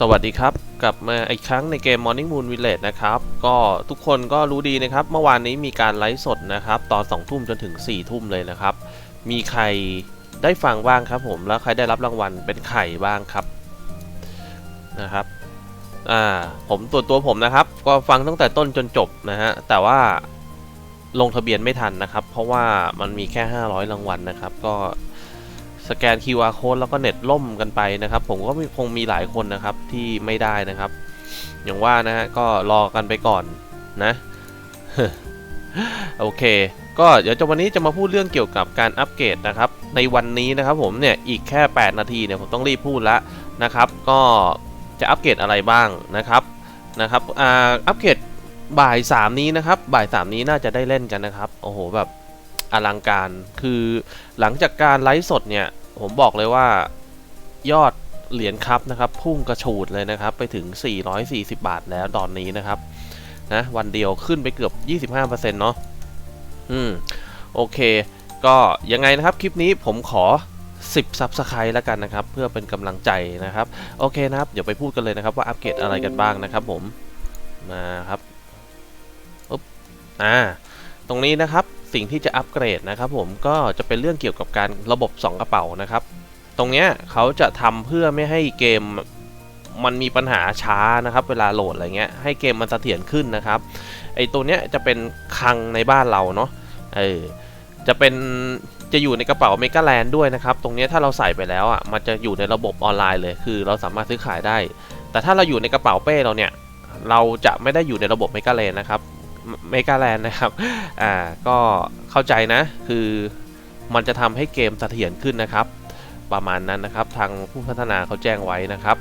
สวัสดีครับ กลับมาอีกครั้งในเกม Morning Moon Village นะครับ ก็ทุกคนก็รู้ดีนะครับ เมื่อวานนี้มีการไลฟ์สดนะครับ ตอน 2 ทุ่มจนถึง 4 ทุ่มเลยนะครับ มีใครได้ฟังบ้างครับผม แล้วใครได้รับรางวัลเป็นใครบ้างครับนะครับ อ่า ผมตัวตัวผมนะครับ ก็ฟังตั้งแต่ต้นจนจบนะฮะ แต่ว่าลงทะเบียนไม่ทันนะครับ เพราะว่ามันมีแค่ 500 รางวัลนะครับ ก็ สแกน QR code แล้วก็เน็ตล่มกันไปนะครับ ผมก็มคงมีหลายคนนะครับที่ไม่ได้นะครับ อย่างว่านะฮะก็รอกันไปก่อนนะ โอเค ก็เดี๋ยวจวันนี้จะมาพูดเรื่องเกี่ยวกับการอัปเกรดนะครับ ในวันนี้นะครับผมเนี่ยอีกแค่ 8 นาทีเนี่ยผมต้องรีบพูดแล้วนะครับ ก็จะอัปเกรดอะไรบ้างนะครับนะครับอ่าอัปเกรดบ่าย3นี้นะครับ บ่าย3นี้น่าจะได้เล่นกันนะครับ โอ้โหแบบ อลังการ คือหลังจากการไลฟ์สดเนี่ย ผมบอกเลยว่ายอดเหรียญครับนะครับ พุ่งกระฉูดเลยนะครับ ไปถึง 440 บาทแล้วตอนนี้นะครับนะวันเดียวขึ้นไปเกือบ 25%เนาะอืม โอเค ก็ยังไงนะครับ คลิปนี้ผมขอ 10ซับสไครต์แล้วกันนะครับ เพื่อเป็นกำลังใจนะครับ โอเคนะครับ เดี๋ยวไปพูดกันเลยนะครับว่าอัปเกรดอะไรกันบ้างนะครับผม มาครับอุ๊บ อ่า ตรงนี้นะครับสิ่งที่จะอัปเกรดนะครับผมก็จะเป็นเรื่องเกี่ยวกับการระบบ 2 กระเป๋านะครับ ตรงเนี้ยเขาจะทำเพื่อไม่ให้เกมมันมีปัญหาช้านะครับเวลาโหลดอะไรเงี้ยให้เกมมันเสถียรขึ้นนะครับไอตัวเนี้ยจะเป็นคลังในบ้านเราเนาะเออจะเป็นจะอยู่ในกระเป๋าเมกาแลนด้วยนะครับ ตรงเนี้ยถ้าเราใส่ไปแล้วอะมันจะอยู่ในระบบออนไลน์เลย คือเราสามารถซื้อขายได้ แต่ถ้าเราอยู่ในกระเป๋าเป้เราเนี่ย เราจะไม่ได้อยู่ในระบบเมกาแลนนะครับ เมกาแลนนะครับ อ่า ก็เข้าใจนะ คือมันจะทำให้เกมเสถียรขึ้นนะครับ ประมาณนั้นนะครับ ทางผู้พัฒนาเขาแจ้งไว้นะครับ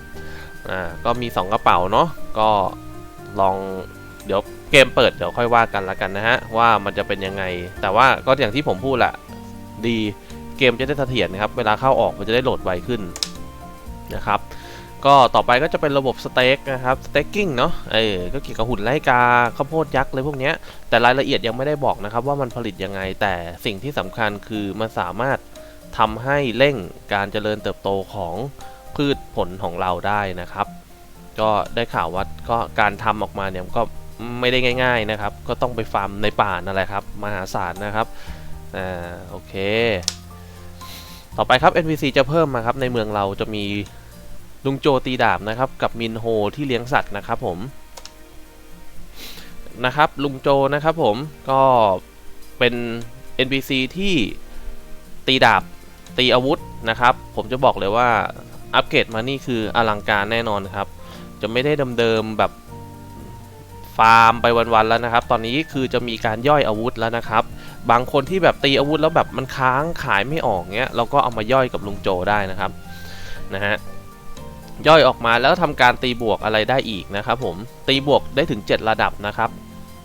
อ่า ก็มี 2 กระเป๋าเนาะ ก็ลอง เดี๋ยวเกมเปิดเดี๋ยวค่อยว่ากันละกันนะฮะ ว่ามันจะเป็นยังไง แต่ว่าก็อย่างที่ผมพูดแหละ ดี เกมจะได้เสถียรนะครับ เวลาเข้าออกมันจะได้โหลดไวขึ้นนะครับ ก็ต่อไปก็จะเป็นระบบสเต็กนะครับสเต็กกิ้งเนาะเออก็เกี่ยวกับหุ่นไล่กาข้าวโพดยักษ์เลยพวกเนี้ยแต่รายละเอียดยังไม่ได้บอกนะครับว่ามันผลิตยังไง แต่สิ่งที่สำคัญคือมันสามารถทำให้เร่งการเจริญเติบโตของพืชผลของเราได้นะครับ ก็ได้ข่าวว่าก็การทำออกมาเนี่ยก็ไม่ได้ง่าย ๆนะครับ ก็ต้องไปฟาร์มในป่านั่นแหละครับมหาศาลนะครับอ่าโอเค ต่อไปครับ NPC จะเพิ่มมาครับในเมืองเราจะมี ลุงโจตีดาบนะครับ กับมินโฮที่เลี้ยงสัตว์นะครับผมนะครับลุงโจนะครับผมก็เป็น NPC ที่ตีดาบตีอาวุธนะครับ ผมจะบอกเลยว่าอัปเกรดมานี่คืออลังการแน่นอนครับ จะไม่ได้เดิมๆแบบฟาร์มไปวันๆแล้วนะครับ ตอนนี้คือจะมีการย่อยอาวุธแล้วนะครับ บางคนที่แบบตีอาวุธแล้วแบบมันค้างขายไม่ออกเงี้ยเราก็เอามาย่อยกับลุงโจได้นะครับนะฮะ ย่อยออกมาแล้วทำการตีบวกอะไรได้อีกนะครับผมตีบวกได้ถึง 7 ระดับนะครับ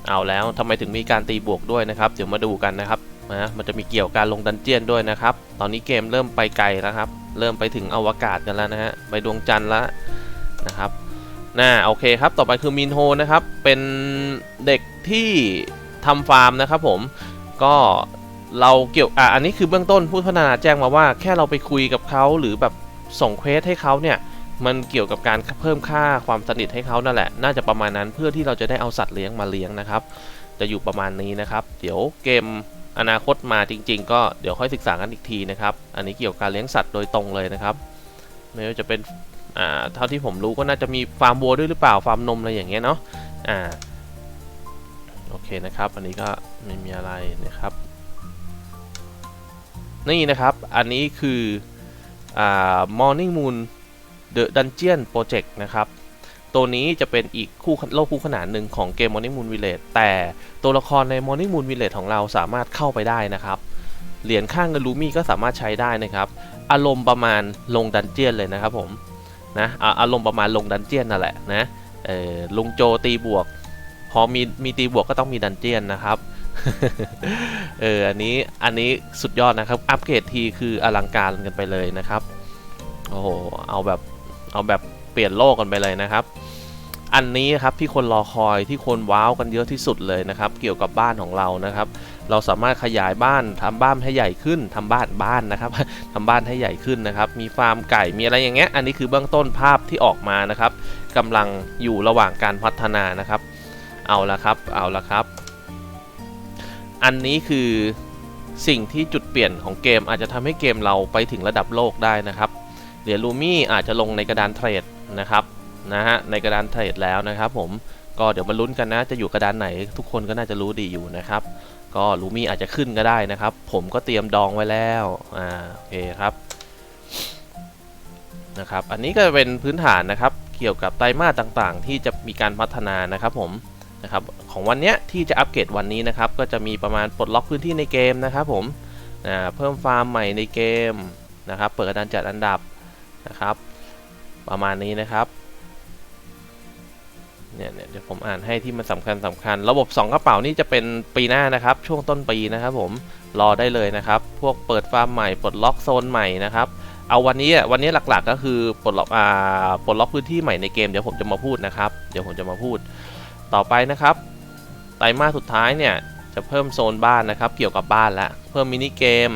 เอาแล้วทำไมถึงมีการตีบวกด้วยนะครับเดี๋ยวมาดูกันนะครับนะมันจะมีเกี่ยวกับการลงดันเจียนด้วยนะครับ ตอนนี้เกมเริ่มไปไกลแล้วครับ เริ่มไปถึงอวกาศกันแล้วนะฮะไปดวงจันทร์แล้วนะครับน่าโอเคครับต่อไปคือมินโฮนะครับ เป็นเด็กที่ทำฟาร์มนะครับผมก็เราเกี่ยวอะอันนี้คือเบื้องต้นผู้พัฒนาแจ้งมาว่า แค่เราไปคุยกับเขาหรือแบบส่งเควสให้เขาเนี่ย มันเกี่ยวกับการเพิ่มค่าความสนิทให้เขานั่นแหละ น่าจะประมาณนั้นเพื่อที่เราจะได้เอาสัตว์เลี้ยงมาเลี้ยงนะครับ จะอยู่ประมาณนี้นะครับ เดี๋ยวเกมอนาคตมาจริง ๆ ก็เดี๋ยวค่อยศึกษากันอีกทีนะครับ อันนี้เกี่ยวกับการเลี้ยงสัตว์โดยตรงเลยนะครับ ไม่ว่าจะเป็นอ่าเท่าที่ผมรู้ก็น่าจะมีฟาร์มวัวด้วยหรือเปล่า ฟาร์มนมอะไรอย่างเงี้ยเนาะ อ่า โอเคนะครับ อันนี้ก็ไม่มีอะไรนะครับ นี่นะครับ อันนี้คืออ่า Morning Moon The Dungeon Project นะครับ ตัวนี้จะเป็นอีกคู่โลกคู่ขนานหนึ่งของเกม Morning Moon Village แต่ตัวละครใน Morning Moon Village ของเราสามารถเข้าไปได้นะครับ เหรียญข้างเงินลูมี่ก็สามารถใช้ได้นะครับ อารมณ์ประมาณลงดันเจียนเลยนะครับผมนะอาอารมณ์ประมาณลงดันเจียนนั่นแหละนะเออลุงโจตีบวก พอมีมีตีบวกก็ต้องมีดันเจียนนะครับเอออันนี้อันนี้สุดยอดนะครับ อัปเกรดทีคืออลังการกันไปเลยนะครับ โอ้โห เอาแบบ เอาแบบเปลี่ยนโลกกันไปเลยนะครับ อันนี้ครับที่คนรอคอยที่คนว้าวกันเยอะที่สุดเลยนะครับ เกี่ยวกับบ้านของเรานะครับ เราสามารถขยายบ้านทำบ้านให้ใหญ่ขึ้นทำบ้านบ้านนะครับทำบ้านให้ใหญ่ขึ้นนะครับ มีฟาร์มไก่มีอะไรอย่างเงี้ยอันนี้คือเบื้องต้นภาพที่ออกมานะครับกำลังอยู่ระหว่างการพัฒนานะครับ เอาละครับเอาละครับ อันนี้คือสิ่งที่จุดเปลี่ยนของเกมอาจจะทำให้เกมเราไปถึงระดับโลกได้นะครับ เหรียญลูมี่อาจจะลงในกระดานเทรดนะครับนะฮะในกระดานเทรดแล้วนะครับผมก็เดี๋ยวมาลุ้นกันนะ จะอยู่กระดานไหนทุกคนก็น่าจะรู้ดีอยู่นะครับ ก็ลูมี่อาจจะขึ้นก็ได้นะครับ ผมก็เตรียมดองไว้แล้วอ่าโอเคครับนะครับอันนี้ก็จะเป็นพื้นฐานนะครับเกี่ยวกับไตรมาสต่างๆ ที่จะมีการพัฒนานะครับผมนะครับของวันเนี้ยที่จะอัปเกรดวันนี้นะครับก็จะมีประมาณปลดล็อกพื้นที่ในเกมนะครับผมอ่าเพิ่มฟาร์มใหม่ในเกมนะครับเปิดกระดานจัดอันดับ นะครับ ประมาณนี้นะครับเนี่ยเนี่ยเดี๋ยวผมอ่านให้ที่มันสำคัญสำคัญ ระบบ 2 กระเป๋านี่จะเป็นปีหน้านะครับ ช่วงต้นปีนะครับผมรอได้เลยนะครับ พวกเปิดฟาร์มใหม่ปลดล็อกโซนใหม่นะครับเอาวันนี้อะวันนี้หลักๆก็คือปลดล็อกอ่าปลดล็อกพื้นที่ใหม่ในเกมเดี๋ยวผมจะมาพูดนะครับเดี๋ยวผมจะมาพูด ต่อไปนะครับไตรมาสสุดท้ายเนี่ยจะเพิ่มโซนบ้านนะครับ เกี่ยวกับบ้านละเพิ่มมินิเกม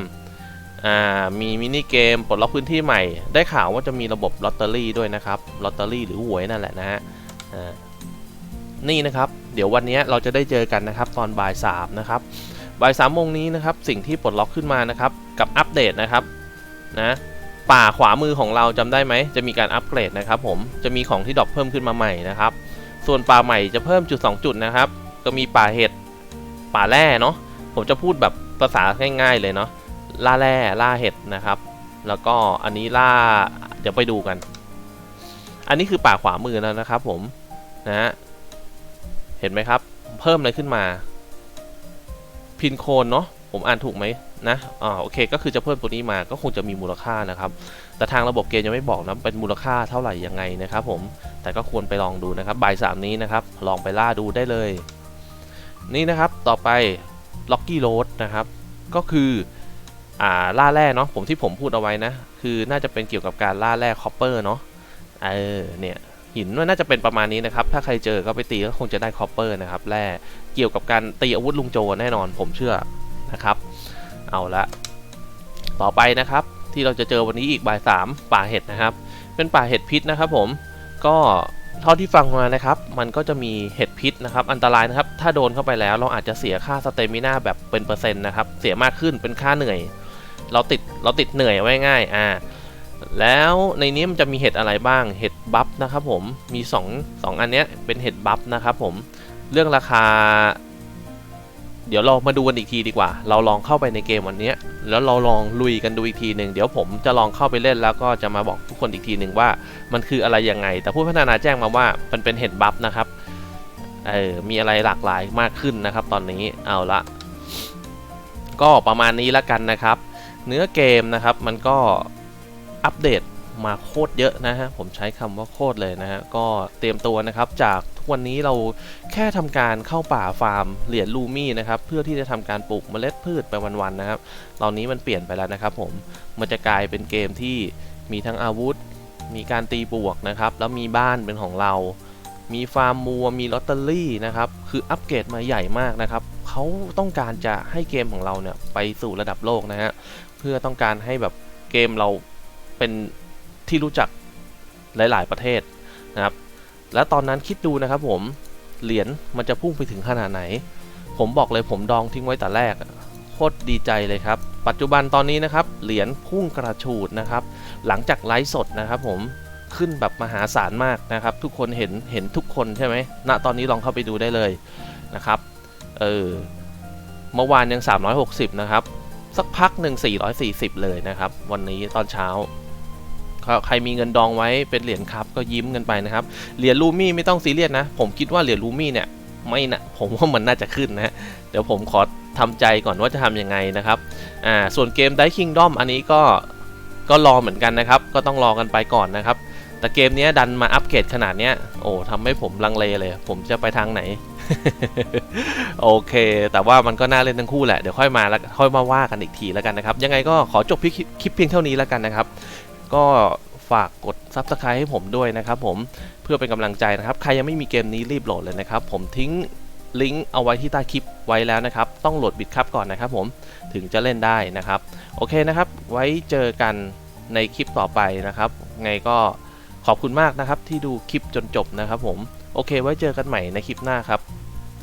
อ่ามีมินิเกมปลดล็อกพื้นที่ใหม่ ได้ข่าวว่าจะมีระบบลอตเตอรี่ด้วยนะครับลอตเตอรี่หรือหวยนั่นแหละนะฮะนี่นะครับ เดี๋ยววันนี้เราจะได้เจอกันนะครับ ตอนบ่ายสามนะครับบ่ายสามโมงนี้นะครับ สิ่งที่ปลดล็อกขึ้นมานะครับ กับอัปเดตนะครับนะป่าขวามือของเราจำได้ไหม จะมีการอัปเกรดนะครับ ผมจะมีของที่ดรอปเพิ่มขึ้นมาใหม่นะครับ ส่วนป่าใหม่จะเพิ่มจุด 2 จุดนะครับ ก็มีป่าเห็ดป่าแร่เนาะผมจะพูดแบบภาษาง่ายๆเลยเนาะ ล่าแร่ล่าเห็ดนะครับ แล้วก็อันนี้ล่าเดี๋ยวไปดูกัน อันนี้คือป่าขวามือแล้วนะครับ ผมนะฮะเห็นไหมครับ เพิ่มอะไรขึ้นมา พินโคนเนาะผมอ่านถูกไหมนะอ่าโอเค ก็คือจะเพิ่มตัวนี้มาก็คงจะมีมูลค่านะครับ แต่ทางระบบเกมยังไม่บอกนะเป็นมูลค่าเท่าไหร่ยังไงนะครับผมแต่ก็ควรไปลองดูนะครับบ่ายสามนี้นะครับ ลองไปล่าดูได้เลย นี่นะครับต่อไป Lucky Road นะครับ ก็คือ อ่าล่าแร่เนาะผมที่ผมพูดเอาไว้นะ คือน่าจะเป็นเกี่ยวกับการล่าแร่คอปเปอร์เนาะเออเนี่ยหินมันน่าจะเป็นประมาณนี้นะครับ ถ้าใครเจอก็ไปตีก็คงจะได้คอปเปอร์นะครับแร่เกี่ยวกับการตีอาวุธลุงโจแน่นอนผมเชื่อนะครับ เอาละต่อไปนะครับ ที่เราจะเจอวันนี้อีกบ่ายสามป่าเห็ดนะครับ เป็นป่าเห็ดพิษนะครับ ผมก็เท่าที่ฟังมานะครับ มันก็จะมีเห็ดพิษนะครับ อันตรายนะครับ ถ้าโดนเข้าไปแล้วเราอาจจะเสียค่าสเตมิน่าแบบเป็นเปอร์เซ็นต์นะครับ เสียมากขึ้นเป็นค่าเหนื่อย เราติดเราติดเหนื่อยไว้ง่ายอ่าแล้วในนี้มันจะมีเห็ดอะไรบ้างเห็ดบัฟนะครับผมมี2งอันเนี้ยเป็นเห็ดบัฟนะครับผมเรื่องราคา เดี๋ยวเรามาดูกันอีกทีดีกว่า เราลองเข้าไปในเกมวันนี้แล้วเราลองลุยกันดูอีกทีหนึ่งเดี๋ยวผมจะลองเข้าไปเล่นแล้วก็จะมาบอกทุกคนอีกทีหนึ่งว่ามันคืออะไรยังไง แต่ผู้พัฒนาแจ้งมาว่ามันเป็นเห็ดบัฟนะครับเออมีอะไรหลากหลายมากขึ้นนะครับ ตอนนี้เอาละก็ประมาณนี้แล้วกันนะครับ เนื้อเกมนะครับมันก็อัปเดตมาโคตรเยอะนะฮะ ผมใช้คำว่าโคตรเลยนะฮะ ก็เตรียมตัวนะครับ จากทุกวันนี้เราแค่ทำการเข้าป่าฟาร์มเหรียญลูมี่นะครับ เพื่อที่จะทำการปลูกเมล็ดพืชไปวันๆนะครับ ตอนนี้มันเปลี่ยนไปแล้วนะครับผม มันจะกลายเป็นเกมที่มีทั้งอาวุธ มีการตีบวกนะครับ แล้วมีบ้านเป็นของเรา มีฟาร์มมัว มีลอตเตอรี่นะครับ คืออัปเกรดมาใหญ่มากนะครับ เขาต้องการจะให้เกมของเราเนี่ยไปสู่ระดับโลกนะฮะเพื่อต้องการให้แบบเกมเราเป็นที่รู้จักหลาย ๆ ประเทศนะครับ และตอนนั้นคิดดูนะครับผมเหรียญมันจะพุ่งไปถึงขนาดไหน ผมบอกเลยผมดองทิ้งไว้แต่แรกโคตรดีใจเลยครับ ปัจจุบันตอนนี้นะครับเหรียญพุ่งกระฉูดนะครับ หลังจากไลฟ์สดนะครับผมขึ้นแบบมหาศาลมากนะครับ ทุกคนเห็นเห็นทุกคนใช่ไหมณตอนนี้ลองเข้าไปดูได้เลยนะครับ เออ เมื่อวานยัง 360 นะครับ สักพักหนึ่ง440 เลยนะครับ วันนี้ตอนเช้า ใครมีเงินดองไว้เป็นเหรียญครับก็ยิ้มกันไปนะครับ เหรียญลูมี่ไม่ต้องซีเรียสนะ ผมคิดว่าเหรียญลูมี่เนี่ยไม่นะผมว่ามันน่าจะขึ้นนะ เดี๋ยวผมขอทำใจก่อนว่าจะทำยังไงนะครับ อ่า ส่วนเกมไดคิงดอมอันนี้ก็ ก็รอเหมือนกันนะครับ ก็ต้องรอกันไปก่อนนะครับ แต่เกมนี้ดันมาอัปเกรดขนาดเนี้ยโอ้ทำให้ผมลังเลเลย ผมจะไปทางไหน โอเค แต่ว่ามันก็น่าเล่นทั้งคู่แหละ เดี๋ยวค่อยมาแล้วค่อยมาว่ากันอีกทีแล้วกันนะครับ ยังไงก็ขอจบคลิปเพียงเท่านี้แล้วกันนะครับ ก็ฝากกด Subscribe ให้ผมด้วยนะครับผม เพื่อเป็นกำลังใจนะครับ ใครยังไม่มีเกมนี้รีบโหลดเลยนะครับ ผมทิ้งลิงก์เอาไว้ที่ใต้คลิปไว้แล้วนะครับ ต้องโหลดบิตครับก่อนนะครับผมถึงจะเล่นได้นะครับ โอเคนะครับ ไว้เจอกันในคลิปต่อไปนะครับ ไงก็ขอบคุณมากนะครับที่ดูคลิปจนจบนะครับผม โอเค ไว้เจอกันใหม่ในคลิปหน้าครับ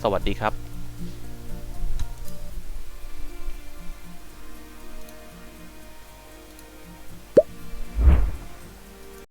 สวัสดีครับ